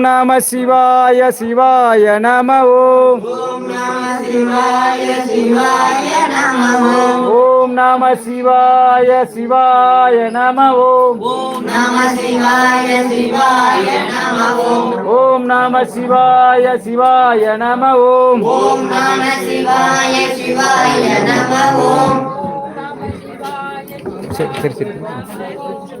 நம சிவாய சிவாய நம ஓம் ஓம் நம சிவாய சிவாய நம ஓம் ஓம் நம சிவாய சிவாய நம ஓம் சரி சரி சரி.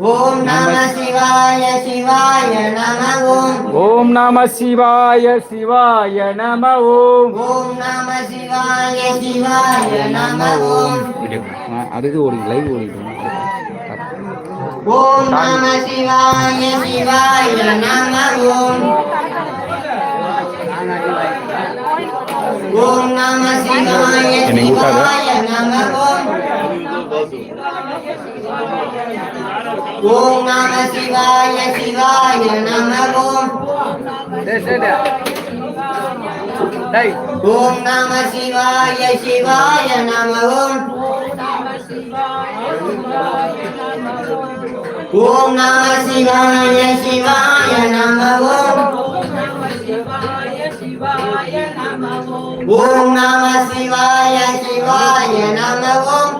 ஓம் நம சிவாய சிவாய நம ஓம். ஓம் நம சிவாய சிவாய நம ஓம். ஓம் நம சிவாய சிவாய நம ஓம். அது ஓடி லைவ் ஓடிட்டு ஓம் நம சிவாய சிவாய நம ஓம். ஓம் நம சிவாய சிவாய நம ஓம். ஓம் நம சிவாய சிவாய நமகோம் ஓம் நம சிவாய சிவாய நமகோம் ஓம் நம சிவாய சிவாய நமகோம் ஓம் நம சிவாய சிவாய நமகோம்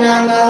Namo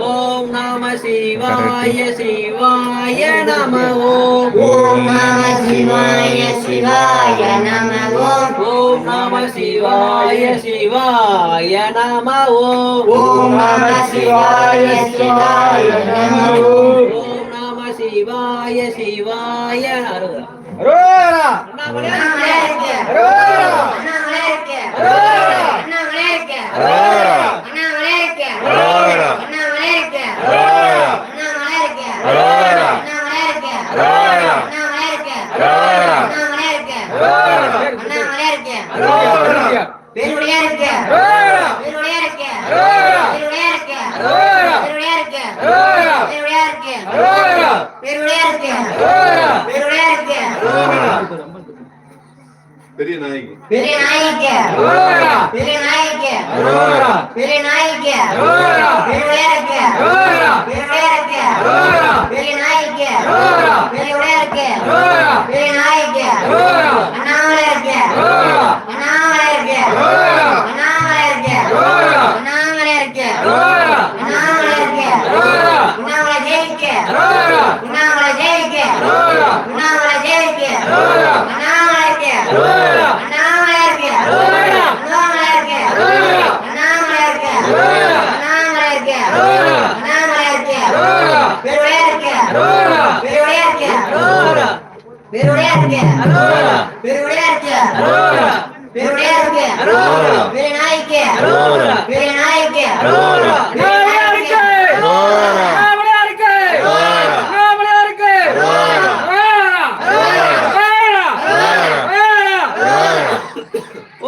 ఓం నమ శివాయ శివాయ నమ ఓం నమ శివాయ శివాయ నమ ఓం నమ శివాయ శివాయ నమ ఓం నమ శివాయ శివాయ నమ ఓం నమ శివాయ శివాయ అరుగరా నమ నమ అరుగరా నమ నమ అరుగరా பெரிய நாய்க்கு பெரிய நாய்க்கு அரோகரா. பெரிய நாய்க்கு அரோகரா. பெரிய நாய்க்கு அரோகரா. பெரிய உடையாருக்கு அரோகரா. பெரிய உடையாருக்கு அரோகரா. பெரிய நாய்க்கு அரோகரா. பெரிய உடையாருக்கு அரோகரா. பெரிய நாய்க்கு அரோகரா. அண்ணாமலையாருக்கு அரோகரா. அண்ணாமலையாருக்கு அரோகரா. பெருடையா இருக்கு. பெருடையா இருக்கு. பெருடையா இருக்கு. பெருநாய்க்கு பெருநாய்க்கு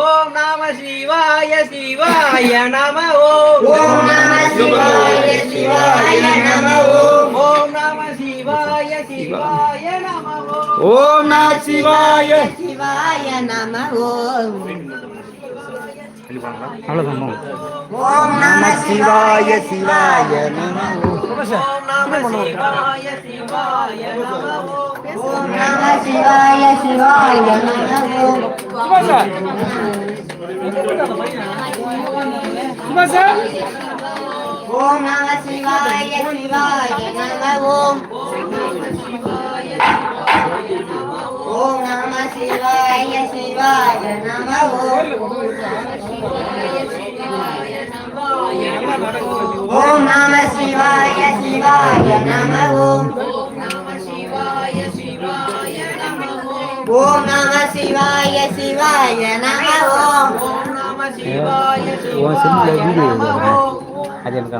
ஓம் நம சிவாய சிவாய நம. ஓம் நம சிவாய சிவாய ஓம் ஓம் நம சிவாய. சிவாய நம ஓம். அவ்வளவுதான். ஓம் நம சிவாய சிவாய நம ஓம். நம சிவாய சிவாய நம ஓம். ஓம் நம சிவாய சிவாய நம ஓம் நம சிவாய சிவாய நம ஓம். ஓம் நம சிவாய சிவாய நம ஓம். ஓம் நம சிவாய சிவாய நம ஓம். ஓம் நம சிவாய சிவாய நம ஓம். ஓம் நம சிவாய சிவாய நம ஓம் அது எனக்கு.